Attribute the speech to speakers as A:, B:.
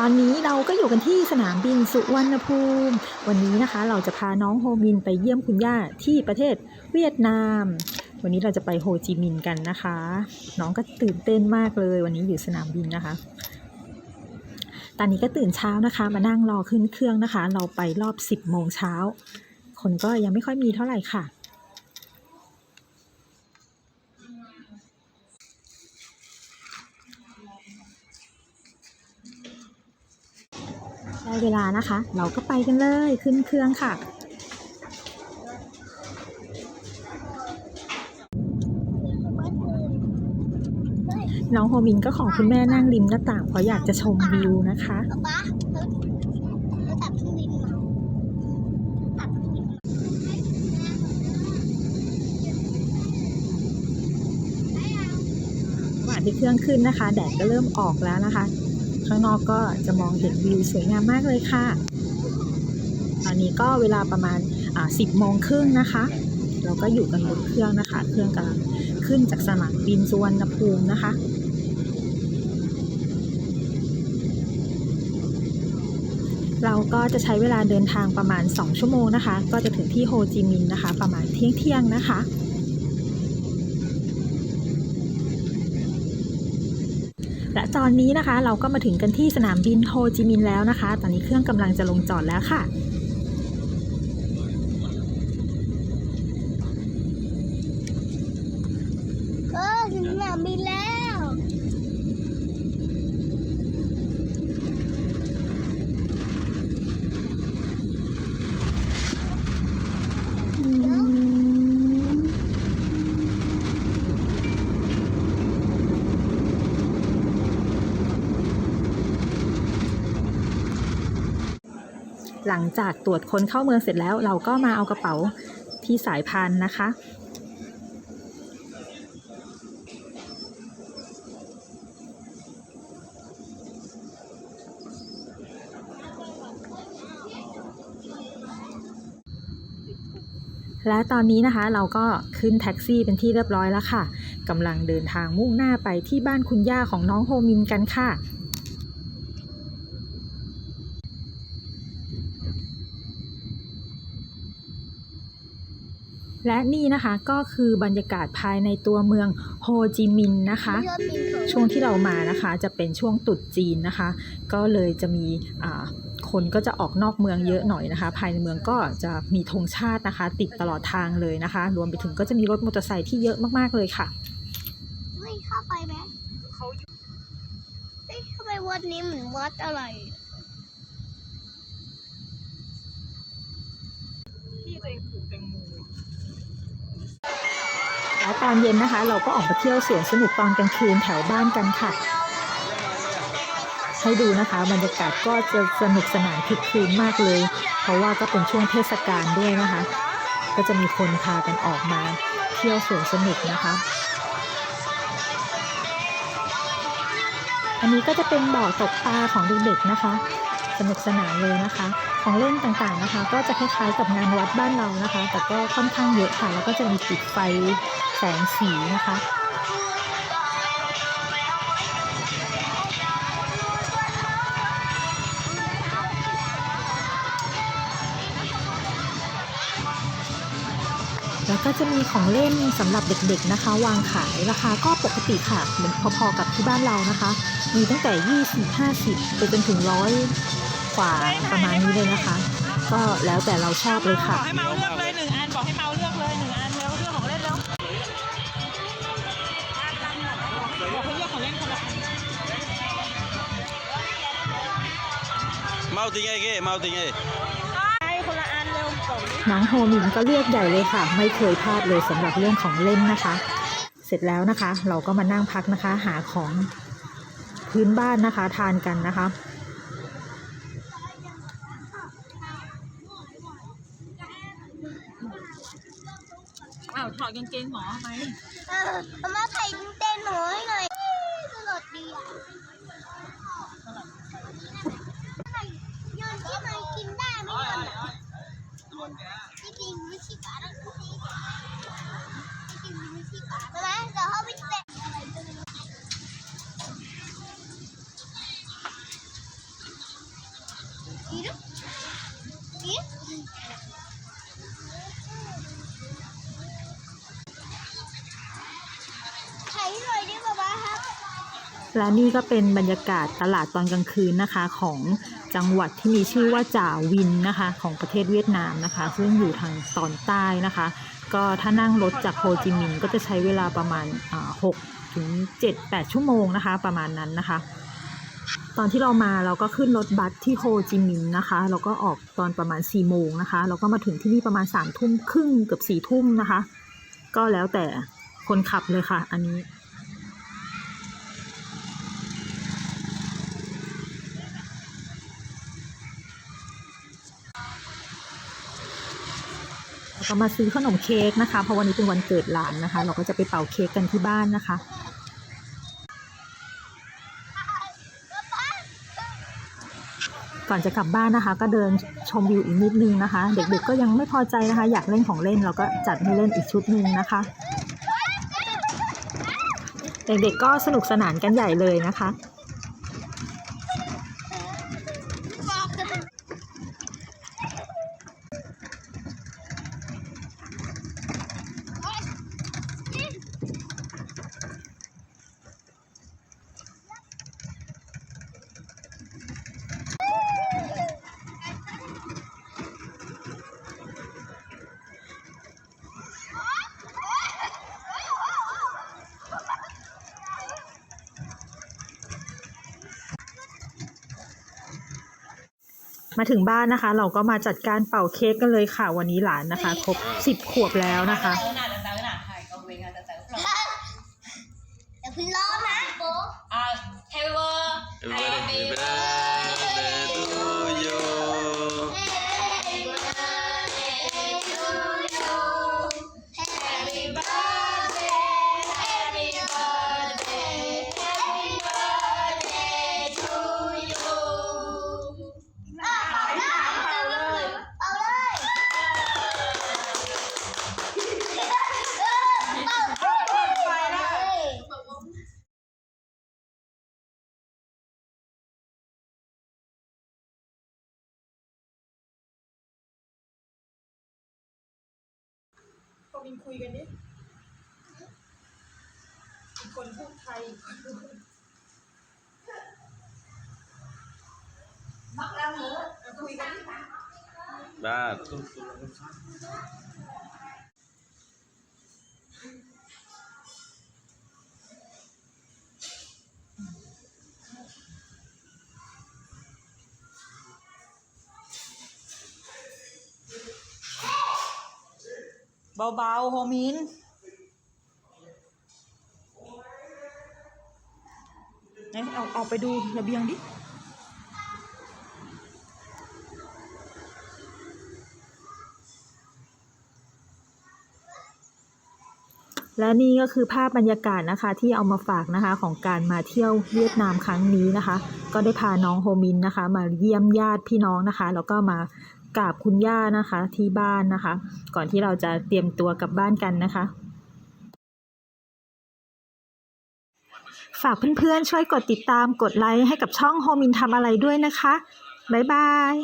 A: ตอนนี้เราก็อยู่กันที่สนามบินสุวรรณภูมิ วันนี้นะคะเราจะพาน้องโฮมินไปเยี่ยมคุณย่าที่ประเทศเวียดนาม วันนี้เราจะไปโฮจิมินห์กันนะคะ น้องก็ตื่นเต้นมากเลยวันนี้อยู่สนามบินนะคะ ตอนนี้ก็ตื่นเช้านะคะ มานั่งรอขึ้นเครื่องนะคะ เราไปรอบ 10โมงเช้า คนก็ยังไม่ค่อยมีเท่าไหร่ค่ะ เวลานะคะ เราก็ไปกันเลยขึ้นเครื่องค่ะ น้องโฮมินก็ของคุณแม่นั่งริมหน้าต่างเพราะอยากจะชมวิวนะคะ
B: ป๊าป๊าเราเราตัดเครื่องบินมาตัดเครื่องบิน
A: ระหวางที่เครื่องขึ้นนะคะ แดดก็เริ่มออกแล้วนะคะ ข้างนอกก็จะมองเห็นวิวสวยงามมากเลยค่ะ ตอนนี้ก็เวลาประมาณ10โมงครึ่งนะคะ เราก็อยู่กันบนเครื่องนะคะ เครื่องกำลังขึ้นจากสนามบินสุวรรณภูมินะคะเราก็จะใช้เวลาเดินทางประมาณ 2 ชั่วโมงนะคะ ก็จะถึงที่โฮจิมินห์นะคะ ประมาณเที่ยงเที่ยงนะคะ และ ตอนนี้นะคะ เราก็มาถึงกันที่สนามบินโฮจิมินห์แล้วนะคะ ตอนนี้เครื่องกำลังจะลงจอดแล้วค่ะ
B: เออถึงสนามบินแล้ว
A: หลังจากตรวจคนเข้าเมืองเสร็จแล้ว เราก็มาเอากระเป๋าที่สายพานนะคะ และตอนนี้นะคะเราก็ขึ้นแท็กซี่เป็นที่เรียบร้อยแล้วค่ะกำลังเดินทางมุ่งหน้าไปที่บ้านคุณย่าของน้องโฮมินกันค่ะ และนี่นะคะก็คือบรรยากาศภายในตัวเมืองโฮจิมินห์นะคะ ช่วงที่เรามานะคะจะเป็นช่วงตรุษจีนนะคะ ก็เลยจะมีคนก็จะออกนอกเมืองเยอะหน่อยนะคะ ภายในเมืองก็จะมีธงชาตินะคะ ติดตลอดทางเลยนะคะ รวมไปถึงก็จะมีรถมอเตอร์ไซค์ที่เยอะมากๆเลยค่ะ
B: เฮ้ยเข้าไปไหมเขาเฮ้ยทำไมวัดนี้เหมือนวัดอะไร
A: และ ตอนเย็นนะคะ เราก็ออกมาเที่ยวสวนสนุกตอนกลางคืนแถวบ้านกันค่ะ ให้ดูนะคะบรรยากาศก็จะสนุกสนานคึกคืนมากเลย เพราะว่าก็เป็นช่วงเทศกาลด้วยนะคะ ก็จะมีคนพากันออกมาเที่ยวสวนสนุกนะคะ อันนี้ก็จะเป็นบ่อตกปลาของเด็กๆนะคะ สนุกสนานเลยนะคะ ของเล่นต่างๆนะคะ ก็จะคล้ายๆกับงานวัดบ้านเรานะคะ แต่ก็ค่อนข้างเยอะค่ะ แล้วก็จะมีติดไฟแสงสีนะคะแล้วก็จะมีของเล่นสำหรับเด็กๆนะคะ วางขายราคาก็ปกติค่ะ เหมือนพอๆกับที่บ้านเรานะคะ มีตั้งแต่ 20 50 ไปจนถึงร้อย กว่าประมาณนี้เลยนะคะ ก็แล้วแต่เราชอบเลย
C: บ
A: ค่ะ
C: อกให้เมาเลือกเลยหนึ่งอันบอกให้เมาเลือกเลยหนึ่งอันแล้วเลือกของเล่นแล้วบอกให้เลือกของเล่นคนละอัน
D: mau tính ai ghê mau tính ai
C: ใช่คนละอันเร็วบอกดิ
A: น้องโฮมินก็เลือกใหญ่เลยค่ะ ไม่เคยพลาดเลยสำหรับเรื่องของเล่นนะคะ เสร็จแล้วนะคะ เราก็มานั่งพักนะคะ หาของพื้นบ้านนะคะ ทานกันนะคะ
C: อ้าว ถอดกางเกงหมอทำไม
B: เออมาใส่เต้นหนูให้หน่อยสลดดีอะโยนที่ไหนกินได้ไหมโยนอะที่จริงไม่ใช่การะที่จริงไม่ใช่การะใช่ไหมเดี๋ยวเขาไปเตะอะไรกัน อีกอีกถ่ายหน่อยดิป๊าป๊าครับ
A: และนี่ก็เป็นบรรยากาศตลาดตอนกลางคืนนะคะของจังหวัดที่มีชื่อว่าจ่าวินนะคะของประเทศเวียดนามนะคะ ซึ่งอยู่ทางตอนใต้นะคะ ก็ถ้านั่งรถจากโฮจิมินห์ก็จะใช้เวลาประมาณหกถึงเจ็ดแปดชั่วโมงนะคะ ประมาณนั้นนะคะ ตอนที่เรามาเราก็ขึ้นรถบัสที่โฮจิมินห์นะคะแล้วก็ออกตอนประมาณ4ี่โมงนะคะแล้วก็มาถึงที่นี่ประมาณ3ามทุ่มครึ่งเกือบสี่ทุ่มนะคะ ก็แล้วแต่คนขับเลยค่ะ อันนี้ แล้วก็มาซื้อขนมเค้กนะคะ เพราะวันนี้เป็นวันเกิดหลานนะคะ เราก็จะไปเป่าเค้กกันที่บ้านนะคะ ก่อนจะกลับบ้านนะคะ ก็เดินชมวิวอีกนิดนึงนะคะ เด็กๆก็ยังไม่พอใจนะคะ อยากเล่นของเล่นเราก็จัดให้เล่นอีกชุดหนึ่งนะคะ เด็กๆก็สนุกสนานกันใหญ่เลยนะคะ มาถึงบ้านนะคะ เราก็มาจัดการเป่าเค้กกันเลยค่ะวันนี้หลานนะคะครบสิบขวบแล้วนะคะ
C: เออหนาเต๋อหนาถ่ายก็เวงอะเต๋อเต๋อ
B: อย่าเพิ่งร้
A: พอมินคุยกันดิอีกคนพูดไทยมักแล้วเหรอคุยกันดิ
D: បាទ
C: เบาๆโฮมินไหนเอาเอาไปดูระเบียงดิ
A: และนี่ก็คือภาพบรรยากาศนะคะที่เอามาฝากนะคะของการมาเที่ยวเวียดนามครั้งนี้นะคะ ก็ได้พาน้องโฮมินนะคะ มาเยี่ยมญาติพี่น้องนะคะ แล้วก็มา กราบคุณย่านะคะ ที่บ้านนะคะ ก่อนที่เราจะเตรียมตัวกลับบ้านกันนะคะ ฝากเพื่อนๆช่วยกดติดตามกดไลค์ให้กับช่องโฮมินทำอะไรด้วยนะคะ บ๊ายบาย